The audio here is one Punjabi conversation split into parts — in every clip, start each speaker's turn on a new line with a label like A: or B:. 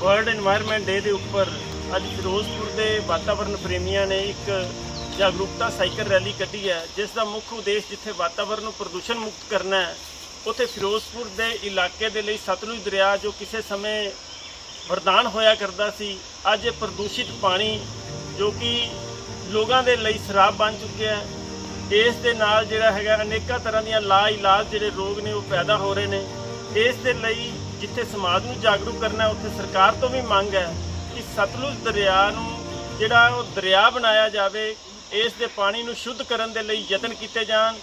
A: ਵਰਲਡ এনवायरमेंट ਡੇ ਦੇ ਉੱਪਰ ਅੱਜ ਫਿਰੋਜ਼ਪੁਰ ਦੇ ਵਾਤਾਵਰਣ ਪ੍ਰੇਮੀਆਂ ਨੇ ਇੱਕ ਜਾਗਰੂਕਤਾ ਸਾਈਕਲ ਰੈਲੀ ਕੱਢੀ ਹੈ, ਜਿਸ ਦਾ ਮੁੱਖ ਉਦੇਸ਼ ਜਿੱਥੇ ਵਾਤਾਵਰਣ ਨੂੰ ਪ੍ਰਦੂਸ਼ਣ ਮੁਕਤ ਕਰਨਾ ਹੈ, ਉਥੇ ਫਿਰੋਜ਼ਪੁਰ ਦੇ ਇਲਾਕੇ ਦੇ ਲਈ ਸਤਲੁਜ ਦਰਿਆ ਜੋ ਕਿਸੇ ਸਮੇਂ ਵਰਦਾਨ ਹੋਇਆ ਕਰਦਾ ਸੀ, ਅੱਜ ਇਹ ਪ੍ਰਦੂਸ਼ਿਤ ਪਾਣੀ ਜੋ ਕਿ ਲੋਕਾਂ ਦੇ ਲਈ ਸ਼ਰਾਬ ਬਣ ਚੁੱਕਿਆ ਹੈ। ਇਸ ਦੇ ਨਾਲ ਜਿਹੜਾ ਹੈਗਾ, ਅਨੇਕਾਂ ਤਰ੍ਹਾਂ ਦੀਆਂ ਲਾ ਇਲਾਜ ਜਿਹੜੇ ਰੋਗ ਨੇ ਉਹ ਪੈਦਾ ਹੋ ਰਹੇ ਨੇ। ਇਸ ਦੇ ਲਈ ਜਿੱਥੇ ਸਮਾਜ ਨੂੰ ਜਾਗਰੂਕ ਕਰਨਾ ਉੱਥੇ ਸਰਕਾਰ ਤੋਂ ਵੀ ਮੰਗ ਹੈ ਕਿ ਸਤਲੁਜ ਦਰਿਆ ਨੂੰ, ਜਿਹੜਾ ਉਹ ਦਰਿਆ ਬਣਾਇਆ ਜਾਵੇ, ਇਸ ਦੇ ਪਾਣੀ ਨੂੰ ਸ਼ੁੱਧ ਕਰਨ ਦੇ ਲਈ ਯਤਨ ਕੀਤੇ ਜਾਣ।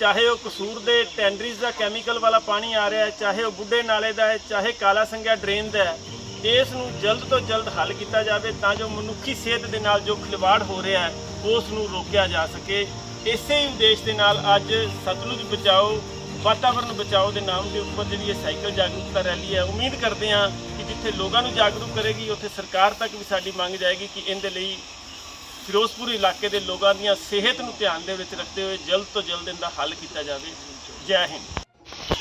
A: ਚਾਹੇ ਉਹ ਕਸੂਰ ਦੇ ਟੈਂਡਰੀਜ਼ ਦਾ ਕੈਮੀਕਲ ਵਾਲਾ ਪਾਣੀ ਆ ਰਿਹਾ ਹੈ, ਚਾਹੇ ਉਹ ਬੁੱਢੇ ਨਾਲੇ ਦਾ ਹੈ, ਚਾਹੇ ਕਾਲਾ ਸੰਗਿਆ ਡਰੇਨ ਦਾ ਹੈ, ਇਸ ਨੂੰ ਜਲਦ ਤੋਂ ਜਲਦ ਹੱਲ ਕੀਤਾ ਜਾਵੇ ਤਾਂ ਜੋ ਮਨੁੱਖੀ ਸਿਹਤ ਦੇ ਨਾਲ ਜੋ ਖਿਲਵਾੜ ਹੋ ਰਿਹਾ ਹੈ, ਉਸ ਨੂੰ ਰੋਕਿਆ ਜਾ ਸਕੇ। ਇਸੇ ਹੀ ਉਦੇਸ਼ ਦੇ ਨਾਲ ਅੱਜ ਸਤਲੁਜ ਬਚਾਓ ਵਾਤਾਵਰਨ ਬਚਾਓ ਦੇ ਨਾਮ ਦੇ ਉੱਪਰ ਜਿਹੜੀ ਇਹ ਸਾਈਕਲ ਜਾਗਰੂਕਤਾ ਰੈਲੀ ਹੈ, ਉਮੀਦ ਕਰਦੇ ਹਾਂ ਕਿ ਜਿੱਥੇ ਲੋਕਾਂ ਨੂੰ ਜਾਗਰੂਕ ਕਰੇਗੀ, ਉੱਥੇ ਸਰਕਾਰ ਤੱਕ ਵੀ ਸਾਡੀ ਮੰਗ ਜਾਏਗੀ ਕਿ ਇਹਦੇ ਲਈ ਫਿਰੋਜ਼ਪੁਰ ਇਲਾਕੇ ਦੇ ਲੋਕਾਂ ਦੀਆਂ ਸਿਹਤ ਨੂੰ ਧਿਆਨ ਦੇ ਵਿੱਚ ਰੱਖਦੇ ਹੋਏ ਜਲਦ ਤੋਂ ਜਲਦ ਇਹਦਾ ਹੱਲ ਕੀਤਾ ਜਾਵੇ। ਜੈ ਹਿੰਦ।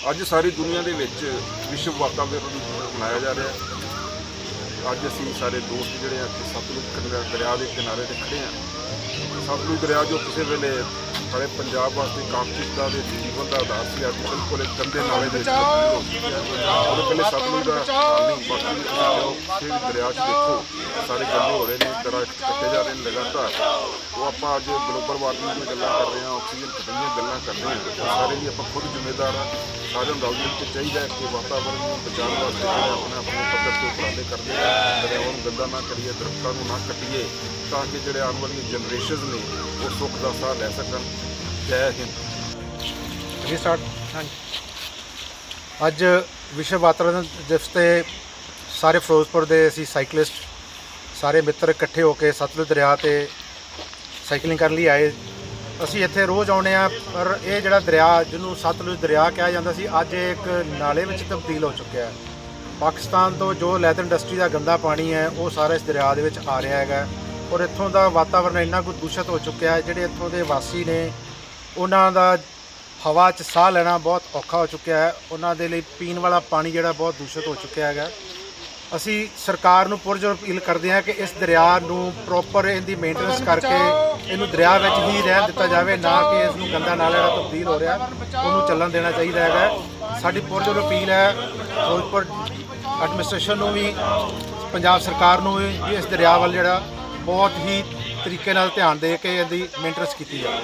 B: ਅੱਜ ਸਾਰੀ ਦੁਨੀਆ ਦੇ ਵਿੱਚ ਵਿਸ਼ਵ ਵਾਤਾਵਰਣ ਦਿਵਸ ਮਨਾਇਆ ਜਾ ਰਿਹਾ ਹੈ। ਅੱਜ ਅਸੀਂ ਸਾਰੇ ਦੋਸਤ ਜਿਹੜੇ ਆ ਕਿ ਸਤਲੁਜ ਦਰਿਆ ਦੇ ਕਿਨਾਰੇ ਤੇ ਖੜੇ ਆ ਸਤਲੁਜ ਦਰਿਆ ਜੋ ਕਿਸੇ ਵੇਲੇ ਸਾਰੇ ਪੰਜਾਬ ਵਾਸਤੇ ਕਾਮਚਿਤਾ ਦੇ ਜੀਵਨ ਦਾ ਆਧਾਰ ਸੀ ਅੱਜ ਬਿਲਕੁਲ ਇੱਕ ਗੰਦੇ ਨਾਲੇ ਦੇ ਹੋ। ਹੈ ਉਹਦੇ ਪਹਿਲੇ ਸਤਲੁਜ ਦਾ ਨਹੀਂ ਬਾਕੀ ਕਿਸੇ ਵੀ ਦਰਿਆ 'ਚ ਦੇਖੋ ਸਾਰੇ ਗੰਦੇ ਹੋ ਰਹੇ ਨੇ ਦਰਖਤ ਕੱਟੇ ਜਾ ਰਹੇ ਨੇ ਲਗਾਤਾਰ। ਉਹ ਆਪਾਂ ਅੱਜ ਗਲੋਬਲ ਵਾਰਮਿੰਗ ਦੀਆਂ ਗੱਲਾਂ ਕਰ ਰਹੇ ਹਾਂ ਆਕਸੀਜਨ ਦੀਆਂ ਗੱਲਾਂ ਕਰ ਰਹੇ ਹਾਂ। ਸਾਰੇ ਹੀ ਆਪਾਂ ਖੁਦ ਜ਼ਿੰਮੇਦਾਰ ਆ ਸਾਰਿਆਂ ਨੂੰ ਰਲ ਕੇ ਚਾਹੀਦਾ ਹੈ ਕਿ ਵਾਤਾਵਰਣ ਨੂੰ ਬਚਾਉਣ ਵਾਸਤੇ ਆਪਣੇ ਆਪਣੇ ਪੱਧਰ ਤੇ ਉਪਰਾਲੇ ਕਰਦੇ ਆ ਦਰਿਆਵਾਂ ਨੂੰ ਗੰਦਾ ਨਾ ਕਰੀਏ ਦਰਖਤਾਂ ਨੂੰ ਨਾ ਕੱਟੀਏ ਤਾਂ ਕਿ ਜਿਹੜੇ ਆਉਣ ਵਾਲੀਆਂ ਜਨਰੇਸ਼ਨਸ ਨੇ ਉਹ ਸੁੱਖ ਦਾ ਸਾਹ ਲੈ ਸਕਣ। ਜੈ ਹਿੰਦ।
C: ਰੀਸਟਾਰਟ ਹਾਂਜੀ। ਅੱਜ ਵਿਸ਼ਵ ਵਾਤਾਵਰਣ ਦਿਵਸ ਤੇ ਸਾਰੇ ਫਿਰੋਜ਼ਪੁਰ ਦੇ ਅਸੀਂ ਸਾਈਕਲਿਸਟ ਸਾਰੇ ਮਿੱਤਰ ਇਕੱਠੇ ਹੋ ਕੇ ਸਤਲੁਜ ਦਰਿਆ ਤੇ ਸਾਈਕਲਿੰਗ ਕਰਨ ਲਈ ਆਏ। ਅਸੀਂ ਇੱਥੇ ਰੋਜ਼ ਆਉਂਦੇ ਆ ਪਰ ਇਹ ਜਿਹੜਾ ਦਰਿਆ, ਜਿਹਨੂੰ ਸਤਲੁਜ ਦਰਿਆ ਕਿਹਾ ਜਾਂਦਾ ਸੀ, ਅੱਜ ਇਹ ਇੱਕ ਨਾਲੇ ਵਿੱਚ ਤਬਦੀਲ ਹੋ ਚੁੱਕਿਆ ਹੈ। ਪਾਕਿਸਤਾਨ ਤੋਂ ਜੋ ਲੈਦਰ ਇੰਡਸਟਰੀ ਦਾ ਗੰਦਾ ਪਾਣੀ ਹੈ, ਉਹ ਸਾਰਾ ਇਸ ਦਰਿਆ ਦੇ ਵਿੱਚ ਆ ਰਿਹਾ ਹੈਗਾ ਔਰ ਇੱਥੋਂ ਦਾ ਵਾਤਾਵਰਣ ਇੰਨਾ ਕੁ ਦੂਸ਼ਿਤ ਹੋ ਚੁੱਕਿਆ ਹੈ, ਜਿਹੜੇ ਇੱਥੋਂ ਦੇ ਵਾਸੀ ਨੇ ਉਹਨਾਂ ਦਾ ਹਵਾ 'ਚ ਸਾਹ ਲੈਣਾ ਬਹੁਤ ਔਖਾ ਹੋ ਚੁੱਕਿਆ ਹੈ। ਉਹਨਾਂ ਦੇ ਲਈ ਪੀਣ ਵਾਲਾ ਪਾਣੀ ਜਿਹੜਾ ਬਹੁਤ ਦੂਸ਼ਿਤ ਹੋ ਚੁੱਕਿਆ ਹੈਗਾ। ਅਸੀਂ ਸਰਕਾਰ ਨੂੰ ਪੁਰਜੋਰ ਅਪੀਲ ਕਰਦੇ ਹਾਂ ਕਿ ਇਸ ਦਰਿਆ ਨੂੰ ਪ੍ਰੋਪਰ ਇਹਦੀ ਮੇਨਟੇਨੈਂਸ ਕਰਕੇ ਇਹਨੂੰ ਦਰਿਆ ਵਿੱਚ ਹੀ ਰਹਿਣ ਦਿੱਤਾ ਜਾਵੇ, ਨਾ ਕਿ ਇਸ ਨੂੰ ਗੰਦਾ ਨਾਲਾ ਜਿਹੜਾ ਤਬਦੀਲ ਹੋ ਰਿਹਾ, ਉਹਨੂੰ ਚੱਲਣ ਦੇਣਾ ਚਾਹੀਦਾ ਹੈਗਾ। ਸਾਡੀ ਪੁਰਜੋਰ ਅਪੀਲ ਹੈ, ਫਿਰੋਜ਼ਪੁਰ ਐਡਮਿਨਿਸਟ੍ਰੇਸ਼ਨ ਨੂੰ ਵੀ, ਪੰਜਾਬ ਸਰਕਾਰ ਨੂੰ ਵੀ ਵੀ ਇਸ ਦਰਿਆ ਵੱਲ ਜਿਹੜਾ ਬਹੁਤ ਹੀ ਤਰੀਕੇ ਨਾਲ ਧਿਆਨ ਦੇ ਕੇ ਇਹਦੀ ਮੇਨਟੇਨੈਂਸ ਕੀਤੀ ਜਾਵੇ।